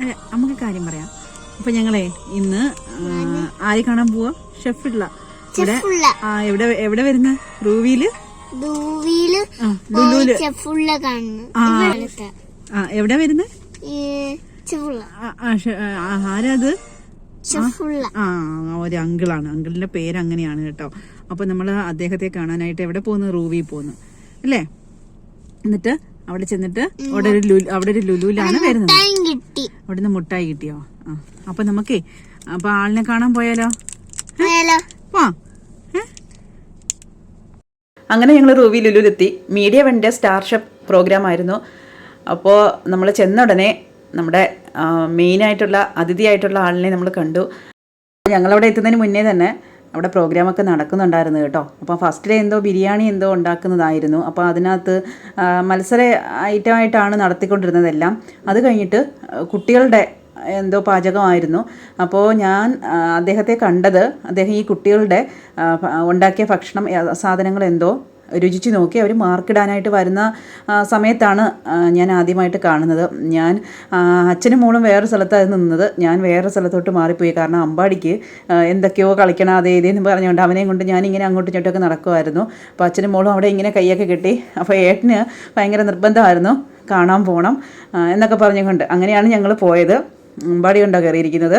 ഏ, നമുക്ക് കാര്യം പറയാം. അപ്പൊ ഞങ്ങളെ ഇന്ന് ആര് കാണാൻ പോവാ? ഷെഫിള്ള. ഇവിടെ എവിടെ എവിടെ വരുന്ന? റൂവിയിൽ ആ എവിടെ വരുന്നത് ആരാത്? ആ ഒരു അങ്കിളാണ്. അങ്കിളിന്റെ പേര് അങ്ങനെയാണ് കേട്ടോ. അപ്പൊ നമ്മൾ അദ്ദേഹത്തെ കാണാനായിട്ട് എവിടെ പോകുന്നു റൂവി പോകുന്നു അല്ലേ? എന്നിട്ട് അവിടെ ചെന്നിട്ട് അവിടെ ഒരു ലുലു അവിടെ ഒരു ലുലുലാണ് വരുന്നത്. അവിടുന്ന് മുട്ടായി കിട്ടിയോ? ആ. അപ്പൊ നമുക്കേ അപ്പൊ ആളിനെ കാണാൻ പോയാലോ? അങ്ങനെ ഞങ്ങൾ റൂവി ലുലുലെത്തി മീഡിയ വണ്ടിയ സ്റ്റാർ ഷെഫ് പ്രോഗ്രാം ആയിരുന്നു അപ്പോൾ നമ്മൾ ചെന്ന ഉടനെ നമ്മുടെ മെയിനായിട്ടുള്ള അതിഥിയായിട്ടുള്ള ആളിനെ നമ്മൾ കണ്ടു. ഞങ്ങളവിടെ എത്തുന്നതിന് മുന്നേ തന്നെ അവിടെ പ്രോഗ്രാമൊക്കെ നടക്കുന്നുണ്ടായിരുന്നു കേട്ടോ. അപ്പോൾ ഫസ്റ്റ് ഡേ എന്തോ ബിരിയാണി എന്തോ ഉണ്ടാക്കുന്നതായിരുന്നു. അപ്പോൾ അതിനകത്ത് മത്സര ഐറ്റമായിട്ടാണ് നടത്തിക്കൊണ്ടിരുന്നതെല്ലാം. അത് കഴിഞ്ഞിട്ട് കുട്ടികളുടെ എന്തോ പാചകമായിരുന്നു. അപ്പോൾ ഞാൻ അദ്ദേഹത്തെ കണ്ടത് അദ്ദേഹം ഈ കുട്ടികളുടെ ഉണ്ടാക്കിയ ഭക്ഷണം സാധനങ്ങൾ എന്തോ രുചിച്ച് നോക്കി അവർ മാർക്കിടാനായിട്ട് വരുന്ന സമയത്താണ് ഞാൻ ആദ്യമായിട്ട് കാണുന്നത്. ഞാൻ അച്ഛനും മോളും വേറെ സ്ഥലത്തായിരുന്നു നിന്നത്. ഞാൻ വേറെ സ്ഥലത്തോട്ട് മാറിപ്പോയി. കാരണം അമ്പാടിക്ക് എന്തൊക്കെയോ കളിക്കണം അതേ ഇതേന്ന് പറഞ്ഞുകൊണ്ട് അവനെയും കൊണ്ട് ഞാനിങ്ങനെ അങ്ങോട്ടും ഇങ്ങോട്ടൊക്കെ നടക്കുമായിരുന്നു. അപ്പോൾ അച്ഛനും മോളും അവിടെ ഇങ്ങനെ കൈയൊക്കെ കെട്ടി അപ്പോൾ ഏട്ടന് ഭയങ്കര നിർബന്ധമായിരുന്നു കാണാൻ പോകണം എന്നൊക്കെ പറഞ്ഞുകൊണ്ട് അങ്ങനെയാണ് ഞങ്ങൾ പോയത്. അമ്പാടി കൊണ്ടാണ് കയറിയിരിക്കുന്നത്.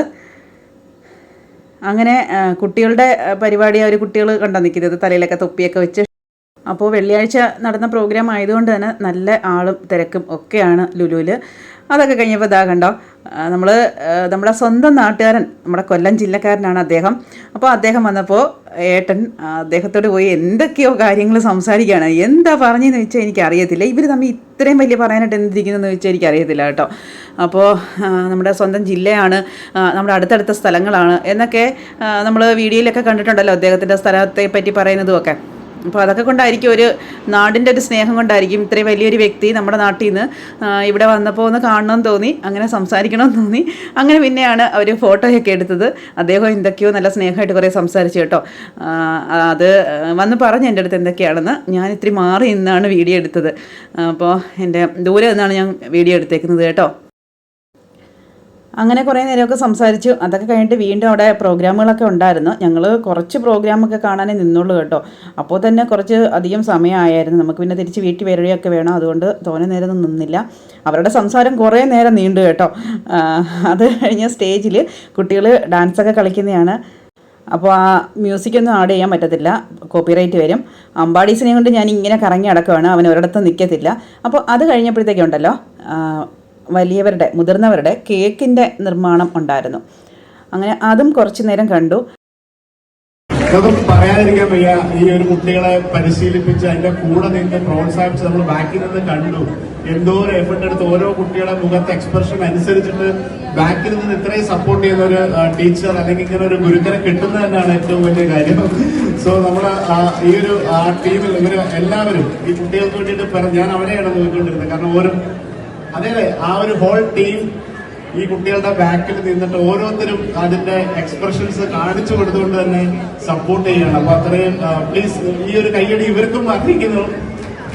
അങ്ങനെ കുട്ടികളുടെ പരിപാടി അവർ കുട്ടികൾ കണ്ടാൽ നിൽക്കുന്നത്. തലയിലൊക്കെ തൊപ്പിയൊക്കെ വെച്ച് അപ്പോൾ വെള്ളിയാഴ്ച നടന്ന പ്രോഗ്രാം ആയതുകൊണ്ട് തന്നെ നല്ല ആളും തിരക്കും ഒക്കെയാണ് ലുലുവിൽ. അതൊക്കെ കഴിഞ്ഞപ്പോൾ ഇതാ കണ്ടോ നമ്മൾ നമ്മുടെ സ്വന്തം നാട്ടുകാരൻ നമ്മുടെ കൊല്ലം ജില്ലക്കാരനാണ് അദ്ദേഹം. അപ്പോൾ അദ്ദേഹം വന്നപ്പോൾ ഏട്ടൻ അദ്ദേഹത്തോട് പോയി എന്തൊക്കെയോ കാര്യങ്ങൾ സംസാരിക്കുകയാണ്. എന്താ പറഞ്ഞതെന്ന് വെച്ചാൽ എനിക്കറിയത്തില്ല. ഇവർ തമ്മിൽ ഇത്രയും വലിയ പറയാനായിട്ട് എന്തിരിക്കുന്നതെന്ന് വെച്ചാൽ എനിക്കറിയത്തില്ല കേട്ടോ. അപ്പോൾ നമ്മുടെ സ്വന്തം ജില്ലയാണ് നമ്മുടെ അടുത്തടുത്ത സ്ഥലങ്ങളാണ് എന്നൊക്കെ നമ്മൾ വീഡിയോയിലൊക്കെ കണ്ടിട്ടുണ്ടല്ലോ അദ്ദേഹത്തിന്റെ സ്ഥലത്തെ പറ്റി പറയുന്നതും ഒക്കെ അപ്പോൾ അതൊക്കെ കൊണ്ടായിരിക്കും ഒരു നാടിന്റെ ഒരു സ്നേഹം കൊണ്ടായിരിക്കും ഇത്രയും വലിയൊരു വ്യക്തി നമ്മുടെ നാട്ടിൽ നിന്ന് ഇവിടെ വന്നപ്പോൾ ഒന്ന് കാണണമെന്ന് തോന്നി അങ്ങനെ സംസാരിക്കണമെന്ന് തോന്നി. അങ്ങനെ പിന്നെയാണ് അവർ ഫോട്ടോയൊക്കെ എടുത്തത്. അദ്ദേഹം എന്തൊക്കെയോ നല്ല സ്നേഹമായിട്ട് കുറേ സംസാരിച്ചു കേട്ടോ. അത് വന്ന് പറഞ്ഞു എന്റെ അടുത്ത് എന്തൊക്കെയാണെന്ന്. ഞാൻ ഇത്തിരി മാറി നിന്നാണ് വീഡിയോ എടുത്തത്. അപ്പോൾ എന്റെ ദൂരെ നിന്നാണ് ഞാൻ വീഡിയോ എടുത്തേക്കുന്നത് കേട്ടോ. അങ്ങനെ കുറേ നേരമൊക്കെ സംസാരിച്ചു. അതൊക്കെ കഴിഞ്ഞിട്ട് വീണ്ടും അവിടെ പ്രോഗ്രാമുകളൊക്കെ ഉണ്ടായിരുന്നു. ഞങ്ങൾ കുറച്ച് പ്രോഗ്രാമൊക്കെ കാണാനേ നിന്നുള്ളൂ കേട്ടോ. അപ്പോൾ തന്നെ കുറച്ച് അധികം സമയമായിരുന്നു നമുക്ക് പിന്നെ തിരിച്ച് വീട്ടിൽ വരികയൊക്കെ വേണം. അതുകൊണ്ട് തോനെ നേരം നിന്നില്ല. അവരുടെ സംസാരം കുറേ നേരം നീണ്ടു കേട്ടോ. അത് കഴിഞ്ഞ സ്റ്റേജിൽ കുട്ടികൾ ഡാൻസൊക്കെ കളിക്കുന്നതാണ് അപ്പോൾ ആ മ്യൂസിക്കൊന്നും ആഡ് ചെയ്യാൻ പറ്റത്തില്ല. കോപ്പിറൈറ്റ് വരും. അമ്പാടീസിനെ കൊണ്ട് ഞാൻ ഇങ്ങനെ കറങ്ങി അടക്കുവാണ് അവൻ ഒരിടത്തും നിൽക്കത്തില്ല അപ്പോൾ അത് കഴിഞ്ഞപ്പോഴത്തേക്കുണ്ടല്ലോ. വലിയവരുടെ മുതിർന്നവരുടെ കേക്കിന്റെ നിർമ്മാണം ഉണ്ടായിരുന്നു. അങ്ങനെ അതും കുറച്ചു നേരം കണ്ടു. അതൊന്നും പറയാതിരിക്കാൻ വയ്യ. ഈ ഒരു കുട്ടികളെ പരിശീലിപ്പിച്ച് അതിന്റെ കൂടെ നിന്ന് പ്രോത്സാഹിപ്പിച്ച് നമ്മൾ ബാക്കിൽ നിന്ന് കണ്ടു. എന്തോരം എഫർട്ട് എടുത്ത് ഓരോ കുട്ടികളെ മുഖത്തെ എക്സ്പ്രഷൻ അനുസരിച്ചിട്ട് ബാക്കിൽ നിന്ന് ഇത്രയും സപ്പോർട്ട് ചെയ്യുന്ന ഒരു ടീച്ചർ അല്ലെങ്കിൽ ഇങ്ങനെ ഒരു ഗുരുക്കനെ കിട്ടുന്നത് തന്നെയാണ് ഏറ്റവും വലിയ കാര്യം. സോ നമ്മൾ ഈ ഒരു ടീമിൽ ഇവർ എല്ലാവരും ഈ കുട്ടികൾക്ക് വേണ്ടിയിട്ട് ഞാൻ അവരെയാണ് നോക്കിക്കൊണ്ടിരുന്നത്. കാരണം ഓരോ അതെ ആ ഒരു ഹോൾ ടീം ഈ കുട്ടികളുടെ ബാക്കിൽ നിന്നിട്ട് ഓരോരുത്തരും അതിന്റെ എക്സ്പ്രഷൻസ് കാണിച്ചു കൊടുത്തുകൊണ്ട് തന്നെ സപ്പോർട്ട് ചെയ്യണം അപ്പൊ അത്രയും പ്ലീസ് ഈ ഒരു കൈയടി ഇവർക്കും അർഹിക്കുന്നു.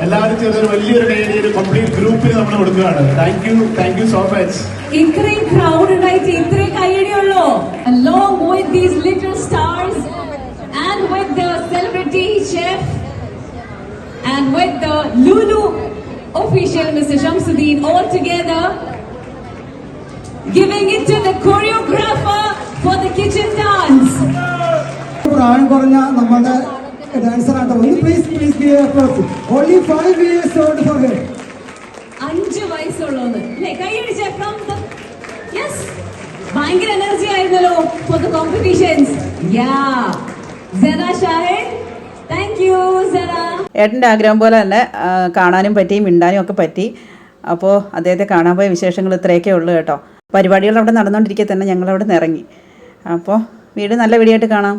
എല്ലാവരും ചേർന്ന് വലിയൊരു കൈയടി ഒരു കംപ്ലീറ്റ് ഗ്രൂപ്പിന് നമ്മൾ കൊടുക്കുകയാണ്. Thank you thank you so much ഇത്രയും ക്രൗഡ് ഉണ്ടായിട്ട് ഇത്രയും കയ്യടിയുള്ളൂ along with these little stars and with the celebrity chef and with the Lulu official Mr. Shamsuddin all together. Giving it to the choreographer for the kitchen dance. പ്രായം കുറഞ്ഞ നമ്മുടെ dancer ആട്ടോ. Please please be only five years old for him അഞ്ച് വയസ്സുള്ളൂന്ന്. അല്ലേ? കൈയടിച്ച from the yes ഭയങ്കര energy ആയിരുന്നല്ലോ ഫോർ ദ കോമ്പറ്റീഷൻസ് യാ സെറ ഷാഹിദ് ഏട്ടന്റെ ആഗ്രഹം പോലെ തന്നെ കാണാനും പറ്റി മിണ്ടാനും ഒക്കെ പറ്റി. അപ്പോൾ അദ്ദേഹത്തെ കാണാൻ പോയ വിശേഷങ്ങൾ ഇത്രയൊക്കെ ഉള്ളൂ കേട്ടോ. പരിപാടികൾ അവിടെ നടന്നുകൊണ്ടിരിക്കെ തന്നെ ഞങ്ങളവിടെ നിന്ന് ഇറങ്ങി അപ്പോൾ വീട് നല്ല വീടിയായിട്ട് കാണാം.